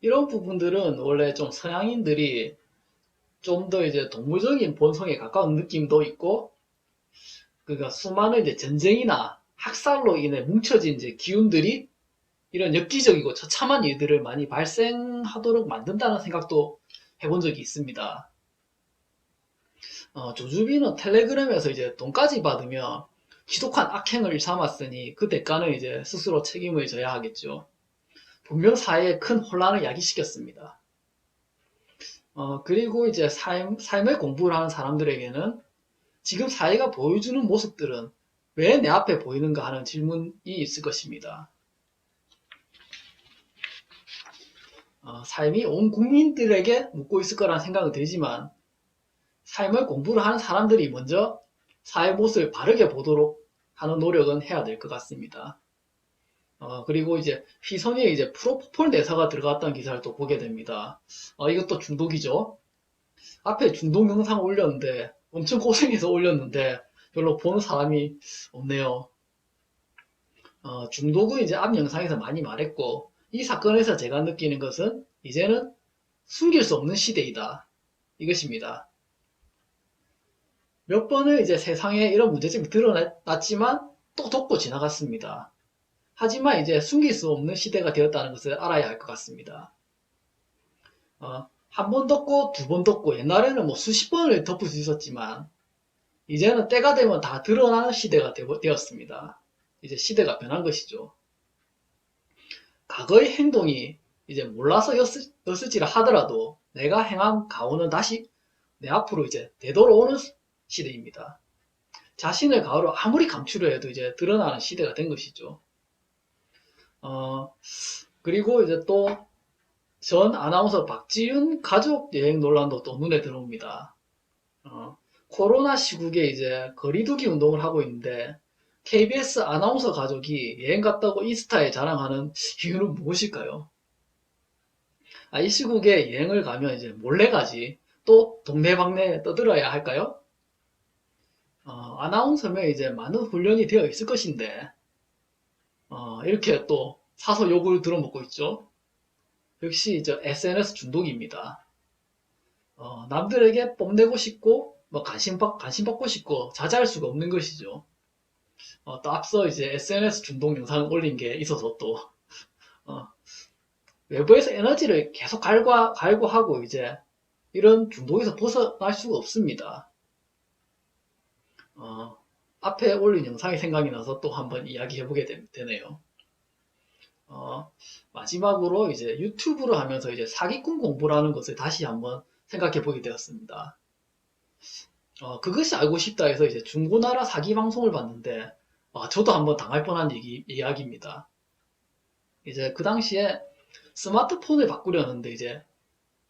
이런 부분들은 원래 좀 서양인들이 좀 더 이제 동물적인 본성에 가까운 느낌도 있고, 그러니까 수많은 이제 전쟁이나 학살로 인해 뭉쳐진 이제 기운들이 이런 엽기적이고 처참한 일들을 많이 발생하도록 만든다는 생각도 해본 적이 있습니다. 어, 조주빈은 텔레그램에서 이제 돈까지 받으며 지독한 악행을 일삼았으니 그 대가는 이제 스스로 책임을 져야 하겠죠. 분명 사회에 큰 혼란을 야기시켰습니다. 어, 그리고 이제 삶, 삶의 공부를 하는 사람들에게는 지금 사회가 보여주는 모습들은 왜 내 앞에 보이는가 하는 질문이 있을 것입니다. 어, 삶이 온 국민들에게 묻고 있을 거란 생각은 들지만 삶을 공부를 하는 사람들이 먼저 사회 모습을 바르게 보도록 하는 노력은 해야 될 것 같습니다. 어, 그리고 이제 휘선이에 이제 프로포폴 내사가 들어갔던 기사를 또 보게 됩니다. 어, 이것도 중독이죠. 앞에 중독 영상 올렸는데 엄청 고생해서 올렸는데 별로 보는 사람이 없네요. 어, 중독은 이제 앞 영상에서 많이 말했고 이 사건에서 제가 느끼는 것은 이제는 숨길 수 없는 시대이다. 이것입니다. 몇 번을 이제 세상에 이런 문제점이 드러났지만 또 덮고 지나갔습니다. 하지만 이제 숨길 수 없는 시대가 되었다는 것을 알아야 할 것 같습니다. 어, 한 번 덮고 두 번 덮고 옛날에는 뭐 수십 번을 덮을 수 있었지만 이제는 때가 되면 다 드러나는 시대가 되었습니다. 이제 시대가 변한 것이죠. 과거의 행동이 이제 몰라서 였을지라 하더라도 내가 행한 가오는 다시 내 앞으로 이제 되돌아오는 시대입니다. 자신의 가오를 아무리 감추려 해도 이제 드러나는 시대가 된 것이죠. 어, 그리고 이제 또 전 아나운서 박지윤 가족 여행 논란도 또 눈에 들어옵니다. 어, 코로나 시국에 이제 거리두기 운동을 하고 있는데 KBS 아나운서 가족이 여행 갔다고 인스타에 자랑하는 이유는 무엇일까요? 아, 이 시국에 여행을 가면 이제 몰래 가지 또 동네방네 떠들어야 할까요? 어, 아나운서면 이제 많은 훈련이 되어 있을 것인데 어, 이렇게 또 사서 욕을 들어먹고 있죠. 역시 저 SNS 중독입니다. 어, 남들에게 뽐내고 싶고 뭐 관심, 받, 관심 받고 싶고 자제할 수가 없는 것이죠. 어, 또 앞서 이제 SNS 중독 영상 올린 게 있어서 또 어, 외부에서 에너지를 계속 갈고, 갈고하고 이제 이런 중독에서 벗어날 수가 없습니다. 어, 앞에 올린 영상이 생각이 나서 또 한번 이야기해보게 되네요. 어, 마지막으로 이제 유튜브를 하면서 이제 사기꾼 공부라는 것을 다시 한번 생각해 보게 되었습니다. 어, 그것이 알고 싶다 해서 이제 중고나라 사기 방송을 봤는데, 어, 저도 한번 당할 뻔한 얘기, 이야기입니다. 이제 그 당시에 스마트폰을 바꾸려는데 이제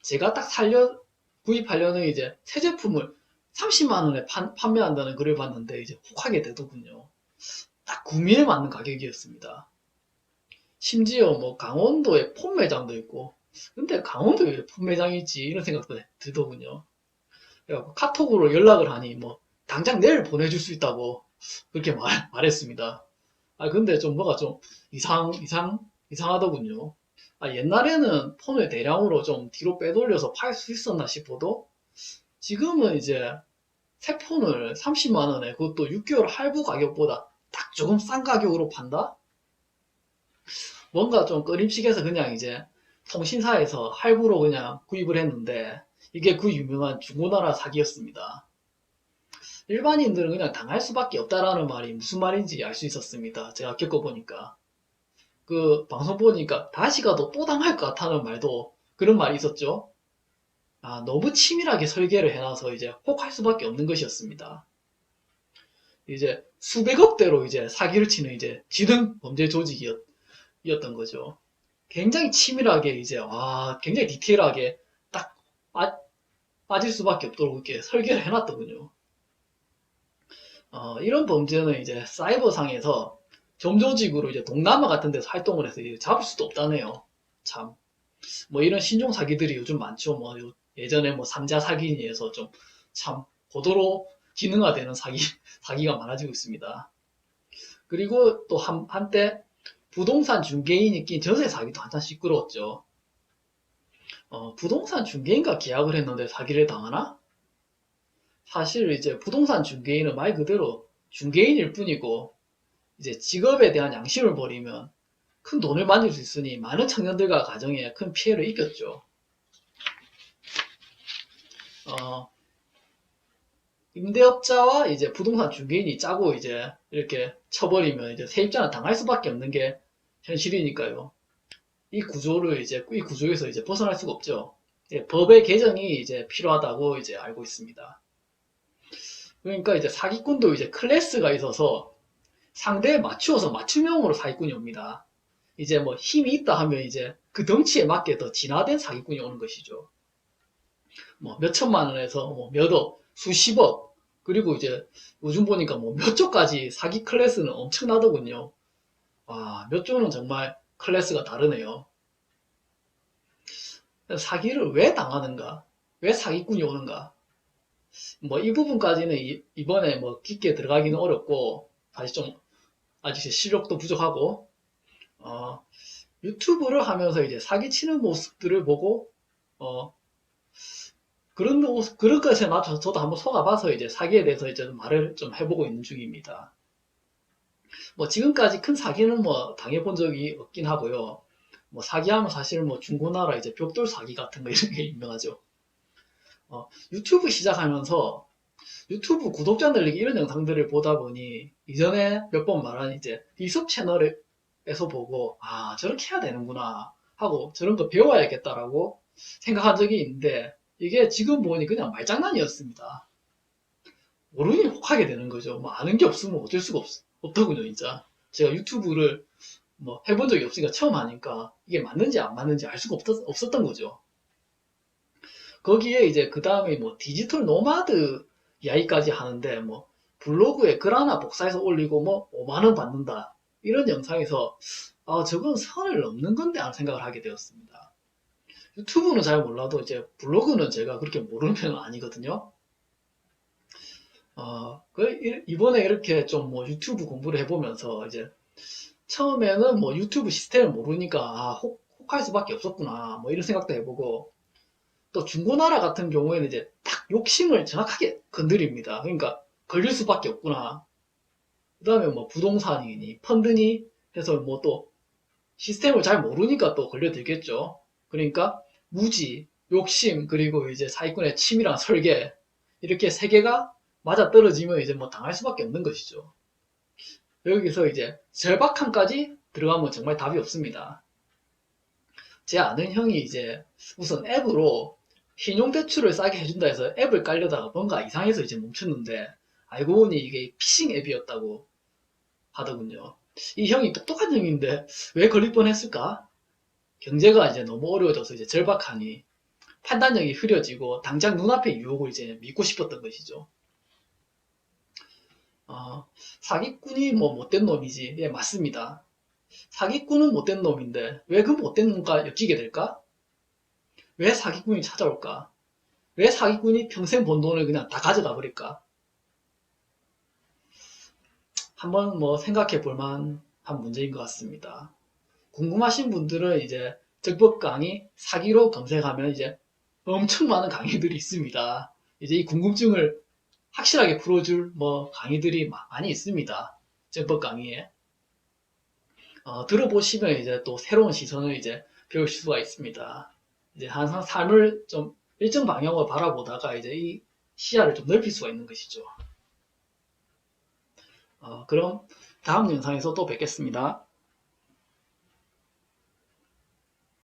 제가 딱 살려, 구입하려는 이제 새 제품을 30만 원에 판매한다는 글을 봤는데 이제 혹하게 되더군요. 딱 구매에 맞는 가격이었습니다. 심지어 뭐 강원도에 폰 매장도 있고 근데 강원도에 왜 폰 매장이 있지 이런 생각도 들더군요. 그래갖고 카톡으로 연락을 하니 뭐 당장 내일 보내줄 수 있다고 그렇게 말, 말했습니다. 아 근데 좀 뭐가 좀 이상 이상 이상하더군요. 아, 옛날에는 폰을 대량으로 좀 뒤로 빼돌려서 팔 수 있었나 싶어도 지금은 이제 새 폰을 30만 원에 그것도 6개월 할부 가격보다 딱 조금 싼 가격으로 판다? 뭔가 좀 꺼림칙해서 그냥 이제 통신사에서 할부로 그냥 구입을 했는데 이게 그 유명한 중고나라 사기였습니다. 일반인들은 그냥 당할 수밖에 없다라는 말이 무슨 말인지 알 수 있었습니다. 제가 겪어보니까. 그 방송 보니까 다시 가도 또 당할 것 같다는 말도 그런 말이 있었죠. 아, 너무 치밀하게 설계를 해놔서 이제 혹 할 수밖에 없는 것이었습니다. 이제 수백억대로 이제 사기를 치는 이제 지능 범죄 조직 이었, 던 거죠. 굉장히 치밀하게 이제 와 굉장히 디테일하게 딱 빠, 빠질 수밖에 없도록 이렇게 설계를 해놨더군요. 어, 이런 범죄는 이제 사이버상에서 점조직으로 이제 동남아 같은 데서 활동을 해서 잡을 수도 없다네요. 참. 뭐 이런 신종 사기들이 요즘 많죠. 뭐 예전에 뭐 삼자 사기에서 좀 참 고도로 기능화되는 사기, 사기가 많아지고 있습니다. 그리고 또 한, 한때 부동산 중개인이 낀 전세 사기도 한참 시끄러웠죠. 어, 부동산 중개인과 계약을 했는데 사기를 당하나? 사실 이제 부동산 중개인은 말 그대로 중개인일 뿐이고 이제 직업에 대한 양심을 버리면 큰 돈을 만들 수 있으니 많은 청년들과 가정에 큰 피해를 입혔죠. 어, 임대업자와 이제 부동산 중개인이 짜고 이제 이렇게 쳐버리면 이제 세입자는 당할 수밖에 없는 게 현실이니까요. 이 구조를 이제 이 구조에서 이제 벗어날 수가 없죠. 예, 법의 개정이 이제 필요하다고 이제 알고 있습니다. 그러니까 이제 사기꾼도 이제 클래스가 있어서 상대에 맞추어서 맞춤형으로 사기꾼이 옵니다. 이제 뭐 힘이 있다 하면 이제 그 덩치에 맞게 더 진화된 사기꾼이 오는 것이죠. 뭐 몇 천만 원에서 뭐 몇억, 수십억, 그리고 이제 요즘 보니까 뭐 몇 조까지 사기 클래스는 엄청나더군요. 와, 몇 조는 정말 클래스가 다르네요. 사기를 왜 당하는가? 왜 사기꾼이 오는가? 뭐 이 부분까지는 이, 이번에 뭐 깊게 들어가기는 어렵고 사실 좀 아직 실력도 부족하고 어, 유튜브를 하면서 이제 사기치는 모습들을 보고 어, 그런 그런 것에 맞춰서 저도 한번 속아봐서 이제 사기에 대해서 이제 말을 좀 해보고 있는 중입니다. 뭐 지금까지 큰 사기는 뭐 당해본 적이 없긴 하고요. 뭐 사기하면 사실 뭐 중고나라 이제 벽돌 사기 같은 거 이런 게 유명하죠. 어, 유튜브 시작하면서 유튜브 구독자 늘리기 이런 영상들을 보다 보니 이전에 몇 번 말한 이제 리섭 채널에서 보고 아 저렇게 해야 되는구나 하고 저런 거 배워야겠다라고 생각한 적이 있는데 이게 지금 보니 그냥 말장난이었습니다. 모르니 혹하게 되는 거죠. 뭐 아는 게 없으면 어쩔 수가 없, 없더군요, 진짜. 제가 유튜브를 뭐 해본 적이 없으니까 처음 하니까 이게 맞는지 안 맞는지 알 수가 없었, 없었던 거죠. 거기에 이제 그 다음에 뭐 디지털 노마드 이야기까지 하는데 뭐 블로그에 글 하나 복사해서 올리고 뭐 5만원 받는다. 이런 영상에서 아, 저건 선을 넘는 건데 하는 생각을 하게 되었습니다. 유튜브는 잘 몰라도 이제 블로그는 제가 그렇게 모르는 편은 아니거든요. 어, 그 이- 이번에 이렇게 좀 뭐 유튜브 공부를 해보면서 이제 처음에는 뭐 유튜브 시스템을 모르니까 아, 혹, 혹할 수밖에 없었구나 뭐 이런 생각도 해보고 또 중고나라 같은 경우에는 이제 딱 욕심을 정확하게 건드립니다. 그러니까 걸릴 수밖에 없구나. 그 다음에 뭐 부동산이니 펀드니 해서 뭐 또 시스템을 잘 모르니까 또 걸려들겠죠. 그러니까 무지, 욕심, 그리고 이제 사기꾼의 치밀한 설계 이렇게 세 개가 맞아 떨어지면 이제 뭐 당할 수밖에 없는 것이죠. 여기서 이제 절박함까지 들어가면 정말 답이 없습니다. 제 아는 형이 이제 우선 앱으로 신용대출을 싸게 해준다 해서 앱을 깔려다가 뭔가 이상해서 이제 멈췄는데 알고 보니 이게 피싱 앱이었다고 하더군요. 이 형이 똑똑한 형인데 왜 걸릴 뻔했을까? 경제가 이제 너무 어려워져서 이제 절박하니 판단력이 흐려지고 당장 눈앞의 유혹을 이제 믿고 싶었던 것이죠. 어, 사기꾼이 뭐 못된 놈이지. 예, 맞습니다. 사기꾼은 못된 놈인데 왜 그 못된 놈과 엮이게 될까? 왜 사기꾼이 찾아올까? 왜 사기꾼이 평생 번 돈을 그냥 다 가져가 버릴까? 한번 뭐 생각해 볼 만 한 문제인 것 같습니다. 궁금하신 분들은 이제 적법 강의 사기로 검색하면 이제 엄청 많은 강의들이 있습니다. 이제 이 궁금증을 확실하게 풀어줄 뭐 강의들이 마- 많이 있습니다. 적법 강의에. 어, 들어보시면 이제 또 새로운 시선을 이제 배우실 수가 있습니다. 이제 항상 삶을 좀 일정 방향으로 바라보다가 이제 이 시야를 좀 넓힐 수가 있는 것이죠. 어, 그럼 다음 영상에서 또 뵙겠습니다.